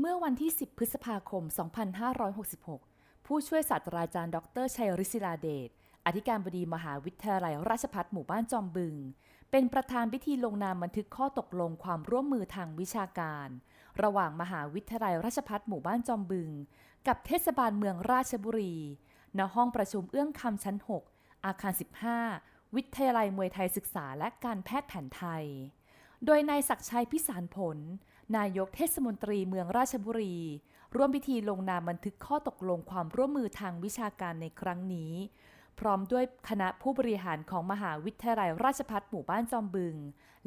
เมื่อวันที่ 10 พฤษภาคม 2566 ผู้ช่วยศาสตราจารย์ ดรชัยริศิลาเดช อธิการบดีมหาวิทยาลัยราชภัฏหมู่บ้านจอมบึง เป็นประธานพิธีลงนามบันทึกข้อตกลงความร่วมมือทางวิชาการ ระหว่างมหาวิทยาลัยราชภัฏหมู่บ้านจอมบึง กับเทศบาลเมืองราชบุรี ณ ห้องประชุมเอื้องคำชั้น 6 อาคาร 15 วิทยาลัยมวยไทยศึกษาและการแพทย์แผนไทย โดยนายศักชัยพิสารผล นายกเทศมนตรีเมืองราชบุรี ร่วมพิธีลงนามบันทึกข้อตกลงความร่วมมือทางวิชาการในครั้งนี้ พร้อมด้วยคณะผู้บริหารของมหาวิทยาลัยราชภัฏหมู่บ้านจอมบึง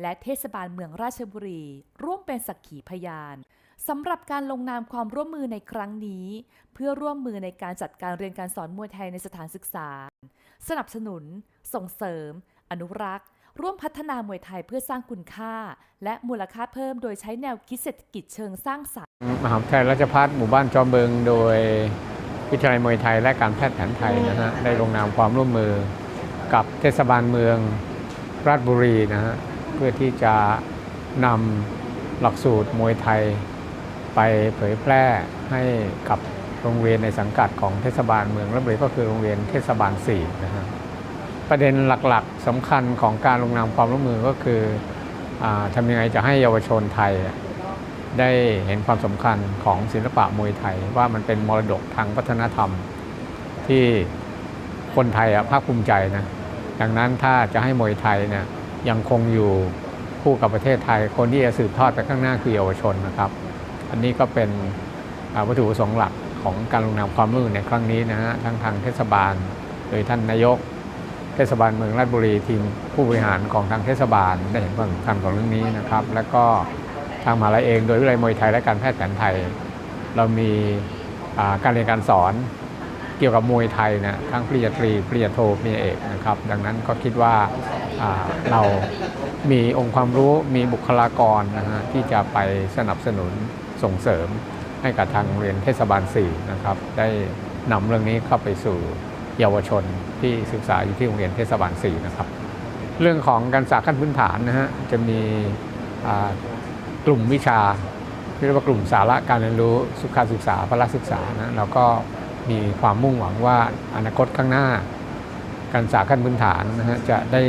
และเทศบาลเมืองราชบุรี ร่วมเป็นสักขีพยานสำหรับการลงนามความร่วมมือในครั้งนี้ เพื่อร่วมมือในการจัดการเรียนการสอนมวยไทยในสถานศึกษา สนับสนุน ส่งเสริม อนุรักษ์ ร่วมพัฒนามวยไทยเพื่อสร้างคุณค่า และมูลค่าเพิ่มโดยใช้แนวคิดเศรษฐกิจเชิงสร้างสรรค์มหาวิทยาลัยราชภัฏหมู่บ้านจอมเบิงโดยวิทยาลัยมวยไทยและการแพทย์แผนไทยนะฮะได้ลงนามความร่วมมือกับเทศบาลเมืองราชบุรีนะฮะเพื่อที่จะนำหลักสูตรมวยไทยไปเผยแพร่ให้กับโรงเรียนในสังกัดของเทศบาลเมืองราชบุรีก็คือโรงเรียนเทศบาล4นะฮะ ประเด็นหลักๆสำคัญของการลงนามความร่วมมือก็คืออทำยังไงจะให้เยาวชนไทยได้เห็นความสำคัญของศิลปะมวยไทย ว่ามันเป็นมรดกทางวัฒนธรรม ที่คนไทยภาคภูมิใจนะดังนั้นถ้าจะให้มวยไทยเนี่ยยังคงอยู่คู่กับประเทศไทย คนที่จะสืบทอดไปข้างหน้าคือเยาวชนนะครับ อันนี้ก็เป็นวัตถุประสงค์หลักของการลงนามความร่วมมือในครั้งนี้นะฮะทั้งทางเทศบาล โดยท่านนายก เทศบาลเมืองราชบุรีทีมผู้บริหารของทางเทศบาลได้เห็นความสำคัญของเรื่องนี้นะครับ แล้วก็ทางมหาลัยเองโดยวิทยาลัยมวยไทยและการแพทย์แผนไทย เรามีการเรียนการสอนเกี่ยวกับมวยไทยนะทั้งปริญญาตรีปริญญาโทปริญญาเอกนะครับ ดังนั้นก็คิดว่าอ่าเรามีองค์ความรู้มีบุคลากรนะฮะที่จะไปสนับสนุนส่งเสริมให้กับทางโรงเรียนเทศบาล4นะครับได้นำเรื่องนี้เข้าไปสู่ เยาวชนที่ศึกษาอยู่ที่โรงเรียนเทศบาล4นะครับ เรื่องของการศึกษาขั้นพื้นฐานนะฮะจะมีกลุ่มวิชาเรียกว่ากลุ่มสาระการเรียนรู้สุขศึกษาพละศึกษานะเราก็มีความมุ่งหวังว่าอนาคตข้างหน้า การศึกษาขั้นพื้นฐานนะฮะจะได้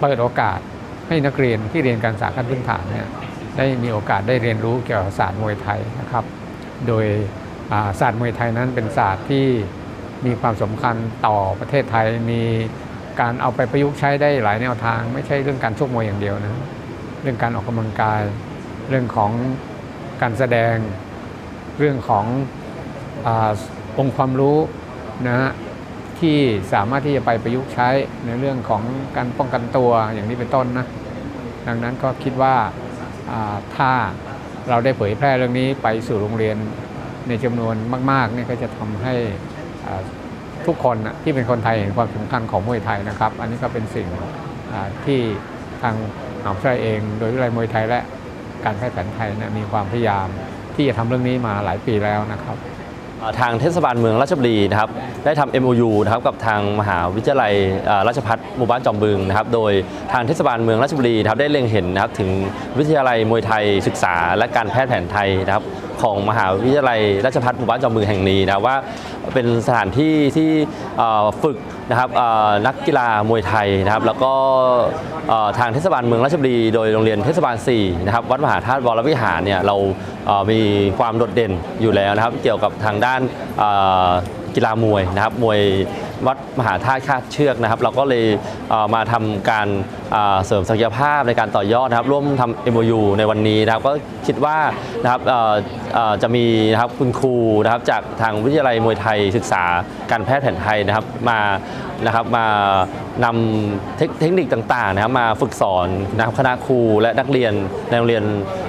เปิดโอกาสให้นักเรียนที่เรียนการศึกษาขั้นพื้นฐานเนี่ยได้มีโอกาสได้เรียนรู้เกี่ยวกับศาสตร์มวยไทยนะครับ โดยศาสตร์มวยไทยนั้นเป็นศาสตร์ที่ มีความสำคัญต่อประเทศไทยมีการเอาไปประยุกต์ใช้ได้หลายแนวทาง ไม่ใช่เรื่องการชกมวยอย่างเดียวนะเรื่องการออกกำลังกาย เรื่องของการแสดง เรื่องของอองค์ความรู้นะฮะที่สามารถที่จะไปประยุกต์ใช้ในเรื่องของการป้องกันตัวอย่างนี้เป็นต้นนะดังนั้นก็คิดว่าาถ้าเราได้เผยแพร่เรื่องนี้ไปสู่โรงเรียนในจำนวนมากๆเนี่ยก็จะทำให้ ทุกคนที่เป็นคนไทยเห็นความสำคัญของมวยไทยนะครับ อันนี้ก็เป็นสิ่งที่ทางมหาวิทยาลัยเอง โดยวิทยาลัยมวยไทยและการแพทย์แผนไทยนยมีความพยายามที่จะทำเรื่องนี้มาหลายปีแล้วนะครับทางเทศบาลเมืองราชบุรีนะครับได้ทำ MOU นะครับกับทางมหาวิทยาลัยราชภัฏหมู่บ้านจอมบึงนะครับโดยทางเทศบาลเมืองราชบุรีนะครับได้เล็งเห็นนะครับถึงวิทยาลัยมวยไทยศึกษา และการแพทย์แผนไทยนะครับของมหาวิทยาลัยราชภัฏหมู่บ้านจอมบึงแห่งนี้นะว่า เป็นสถานที่ที่ฝึกนะครับนักกีฬามวยไทยนะครับ แล้วก็ทางเทศบาลเมืองราชบุรีโดยโรงเรียนเทศบาล4นะครับวัดมหาธาตุวรวิหารเนี่ยเรามีความโดดเด่นอยู่แล้วนะครับ เกี่ยวกับทางด้านกีฬามวยนะครับมวย วัดมหาธาตุคาดเชือกนะครับ เราก็เลยเมาทำการเอ่อเสริมศักยภาพในการต่อยอดนะครับ ร่วมทำ MOU ในวันนี้นะครับ ก็คิดว่านะครับจะมีนะครับคุณครูนะครับจากทางวิทยาลัยมวยไทยศึกษาการแพทย์แผนไทยนะครับมานะครับมานำเทคเทคนิคต่างๆนะครับมาฝึกสอนนะครับคณะครูและนักเรียนในโรงเรียน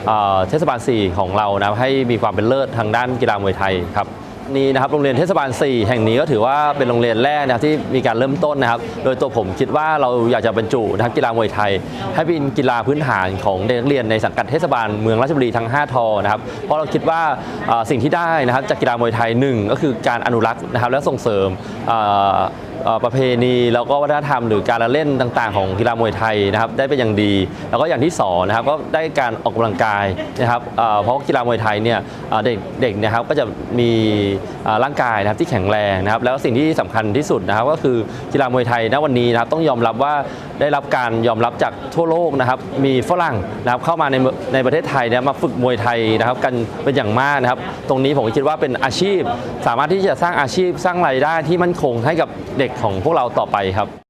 เอ่อเทศบาล 4 ของเรานะครับให้มีความเป็นเลิศทางด้านกีฬามวยไทยครับ นี่นะครับโรงเรียนเทศบาล 4 แห่งนี้ก็ถือว่าเป็นโรงเรียนแรกนะครับที่มีการเริ่มต้นนะครับ โดยตัวผมคิดว่าเราอยากจะบรรจุนะครับกีฬามวยไทย ให้เป็นกีฬาพื้นฐานของเด็กนักเรียนในสังกัดเทศบาลเมืองราชบุรีทั้ง 5 ทอนะครับเพราะเราคิดว่าสิ่งที่ได้นะครับจากกีฬามวยไทยหนึ่งก็คือการอนุรักษ์นะครับและส่งเสริมประเพณีแล้วก็วัฒนธรรมหรือการละเล่นต่าง ๆ ของกีฬามวยไทยนะครับได้เป็นอย่างดี แล้วก็อย่างที่สองนะครับก็ได้การออกกำลังกายนะครับเพราะกีฬามวยไทยเนี่ยเด็กเด็กนะครับก็จะมีร่างกายนะครับที่แข็งแรงนะครับแล้วสิ่งที่สำคัญที่สุดนะครับก็คือกีฬามวยไทยณวันนี้นะครับต้องยอมรับว่า ได้รับการยอมรับจากทั่วโลกนะครับ มีฝรั่งนะครับเข้ามาในในประเทศไทยเนี่ยมาฝึกมวยไทยนะครับกันเป็นอย่างมากนะครับ ตรงนี้ผมคิดว่าเป็นอาชีพ สามารถที่จะสร้างอาชีพสร้างรายได้ที่มั่นคงให้กับเด็กของพวกเราต่อไปครับ